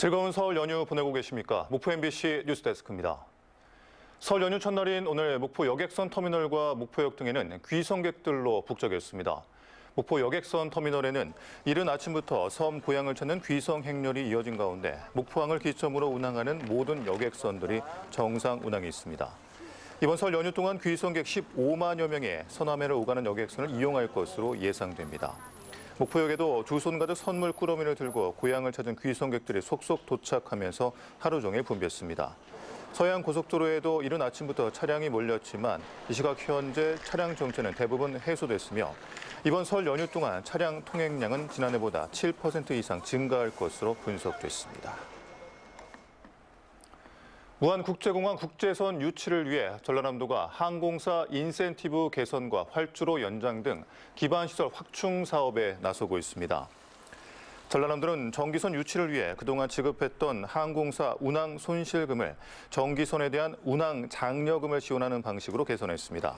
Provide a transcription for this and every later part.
즐거운 설 연휴 보내고 계십니까? 목포 MBC 뉴스데스크입니다. 설 연휴 첫날인 오늘 목포 여객선 터미널과 목포역 등에는 귀성객들로 북적였습니다. 목포 여객선 터미널에는 이른 아침부터 섬 고향을 찾는 귀성 행렬이 이어진 가운데 목포항을 기점으로 운항하는 모든 여객선들이 정상 운항이 있습니다. 이번 설 연휴 동안 귀성객 15만여 명의 서남해를 오가는 여객선을 이용할 것으로 예상됩니다. 목포역에도 두손 가득 선물 꾸러미를 들고 고향을 찾은 귀성객들이 속속 도착하면서 하루 종일 붐볐습니다. 서해안 고속도로에도 이른 아침부터 차량이 몰렸지만 이 시각 현재 차량 정체는 대부분 해소됐으며 이번 설 연휴 동안 차량 통행량은 지난해보다 7% 이상 증가할 것으로 분석됐습니다. 무안국제공항 국제선 유치를 위해 전라남도가 항공사 인센티브 개선과 활주로 연장 등 기반시설 확충 사업에 나서고 있습니다. 전라남도는 정기선 유치를 위해 그동안 지급했던 항공사 운항 손실금을 정기선에 대한 운항 장려금을 지원하는 방식으로 개선했습니다.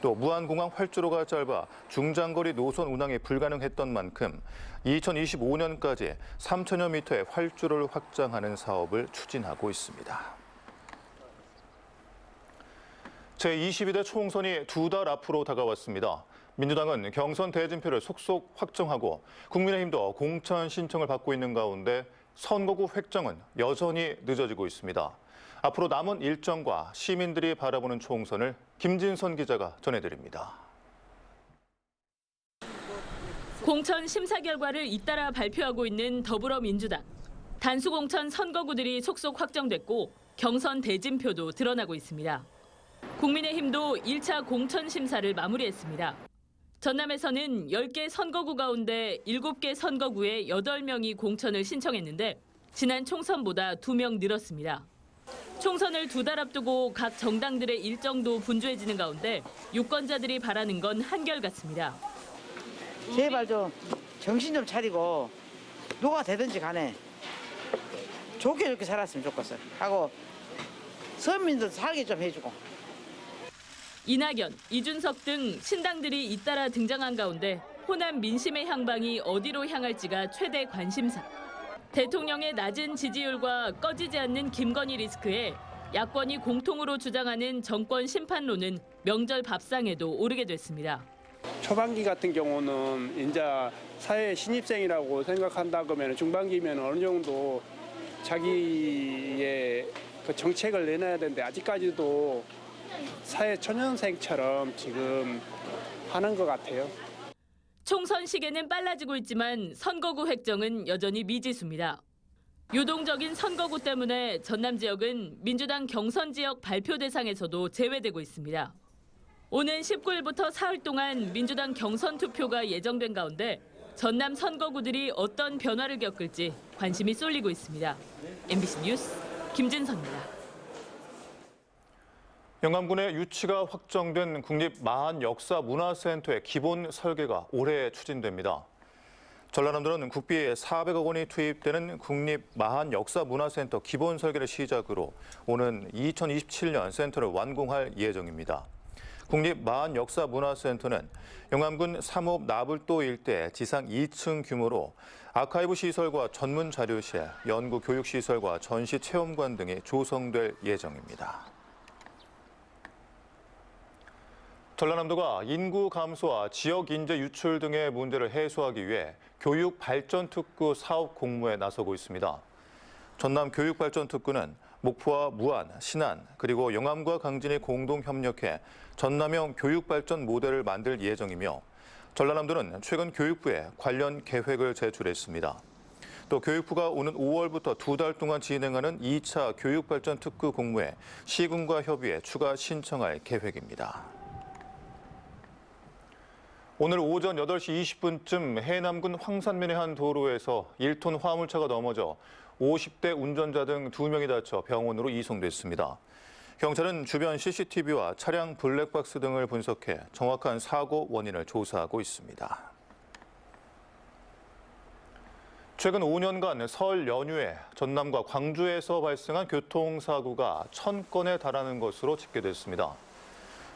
또 무안공항 활주로가 짧아 중장거리 노선 운항이 불가능했던 만큼 2025년까지 3천여 미터의 활주로를 확장하는 사업을 추진하고 있습니다. 제22대 총선이 두 달 앞으로 다가왔습니다. 민주당은 경선 대진표를 속속 확정하고 국민의힘도 공천 신청을 받고 있는 가운데 선거구 획정은 여전히 늦어지고 있습니다. 앞으로 남은 일정과 시민들이 바라보는 총선을 김진선 기자가 전해드립니다. 공천 심사 결과를 잇따라 발표하고 있는 더불어민주당. 단수공천 선거구들이 속속 확정됐고 경선 대진표도 드러나고 있습니다. 국민의힘도 1차 공천 심사를 마무리했습니다. 전남에서는 10개 선거구 가운데 7개 선거구에 8명이 공천을 신청했는데 지난 총선보다 2명 늘었습니다. 총선을 두 달 앞두고 각 정당들의 일정도 분주해지는 가운데 유권자들이 바라는 건 한결같습니다. 제발 좀 정신 좀 차리고 누가 되든지 간에 좋게 좋게 살았으면 좋겠어. 하고 서민들 살게 좀 해주고. 이낙연, 이준석 등 신당들이 잇따라 등장한 가운데 호남 민심의 향방이 어디로 향할지가 최대 관심사. 대통령의 낮은 지지율과 꺼지지 않는 김건희 리스크에 야권이 공통으로 주장하는 정권 심판론은 명절 밥상에도 오르게 됐습니다. 초반기 같은 경우는 이제 사회 신입생이라고 생각한다 그러면 중반기면 어느 정도 자기의 그 정책을 내놔야 되는데 아직까지도 사회 초년생처럼 지금 하는 것 같아요. 총선 시계는 빨라지고 있지만 선거구 획정은 여전히 미지수입니다. 유동적인 선거구 때문에 전남 지역은 민주당 경선 지역 발표 대상에서도 제외되고 있습니다. 오는 19일부터 사흘 동안 민주당 경선 투표가 예정된 가운데 전남 선거구들이 어떤 변화를 겪을지 관심이 쏠리고 있습니다. MBC 뉴스 김진선입니다. 영암군의 유치가 확정된 국립마한역사문화센터의 기본 설계가 올해 추진됩니다. 전라남도는 국비에 400억 원이 투입되는 국립마한역사문화센터 기본 설계를 시작으로 오는 2027년 센터를 완공할 예정입니다. 국립마한역사문화센터는 영암군 삼업 나불도 일대 지상 2층 규모로 아카이브 시설과 전문 자료실, 연구 교육 시설과 전시 체험관 등이 조성될 예정입니다. 전라남도가 인구 감소와 지역 인재 유출 등의 문제를 해소하기 위해 교육 발전 특구 사업 공모에 나서고 있습니다. 전남 교육 발전 특구는 목포와 무안, 신안, 그리고 영암과 강진이 공동 협력해 전남형 교육 발전 모델을 만들 예정이며 전라남도는 최근 교육부에 관련 계획을 제출했습니다. 또 교육부가 오는 5월부터 두 달 동안 진행하는 2차 교육 발전 특구 공모에 시군과 협의해 추가 신청할 계획입니다. 오늘 오전 8시 20분쯤 해남군 황산면의 한 도로에서 1톤 화물차가 넘어져 50대 운전자 등 2명이 다쳐 병원으로 이송됐습니다. 경찰은 주변 CCTV와 차량 블랙박스 등을 분석해 정확한 사고 원인을 조사하고 있습니다. 최근 5년간 설 연휴에 전남과 광주에서 발생한 교통사고가 1000건에 달하는 것으로 집계됐습니다.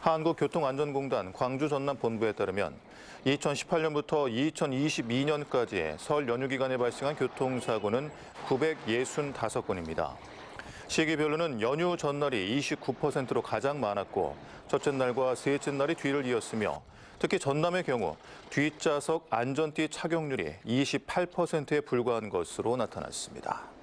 한국교통안전공단 광주 전남 본부에 따르면 2018년부터 2022년까지 설 연휴 기간에 발생한 교통사고는 965건입니다. 시기별로는 연휴 전날이 29%로 가장 많았고 첫째 날과 셋째 날이 뒤를 이었으며 특히 전남의 경우 뒷좌석 안전띠 착용률이 28%에 불과한 것으로 나타났습니다.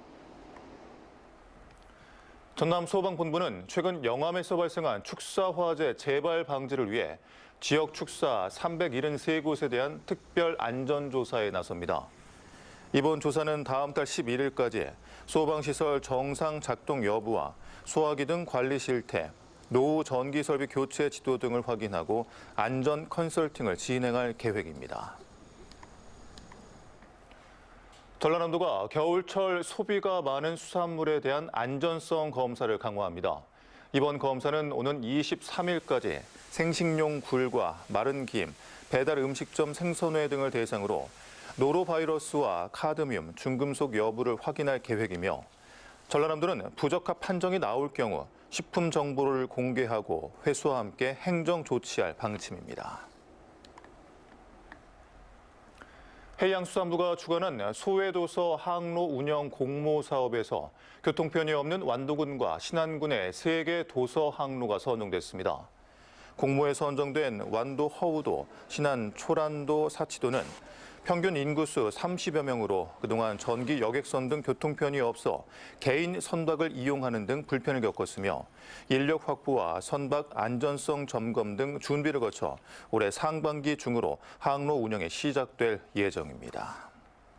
전남 소방본부는 최근 영암에서 발생한 축사 화재 재발 방지를 위해 지역 축사 373곳에 대한 특별 안전조사에 나섭니다. 이번 조사는 다음 달 11일까지 소방시설 정상 작동 여부와 소화기 등 관리 실태, 노후 전기 설비 교체 지도 등을 확인하고 안전 컨설팅을 진행할 계획입니다. 전라남도가 겨울철 소비가 많은 수산물에 대한 안전성 검사를 강화합니다. 이번 검사는 오는 23일까지 생식용 굴과 마른 김, 배달 음식점 생선회 등을 대상으로 노로바이러스와 카드뮴, 중금속 여부를 확인할 계획이며 전라남도는 부적합 판정이 나올 경우 식품 정보를 공개하고 회수와 함께 행정 조치할 방침입니다. 해양수산부가 주관한 소해도서 항로 운영 공모 사업에서 교통편이 없는 완도군과 신안군의 세개 도서 항로가 선정됐습니다. 공모에 선정된 완도 허우도, 신안 초란도, 사치도는 평균 인구수 30여 명으로 그동안 전기 여객선 등 교통편이 없어 개인 선박을 이용하는 등 불편을 겪었으며 인력 확보와 선박 안전성 점검 등 준비를 거쳐 올해 상반기 중으로 항로 운영이 시작될 예정입니다.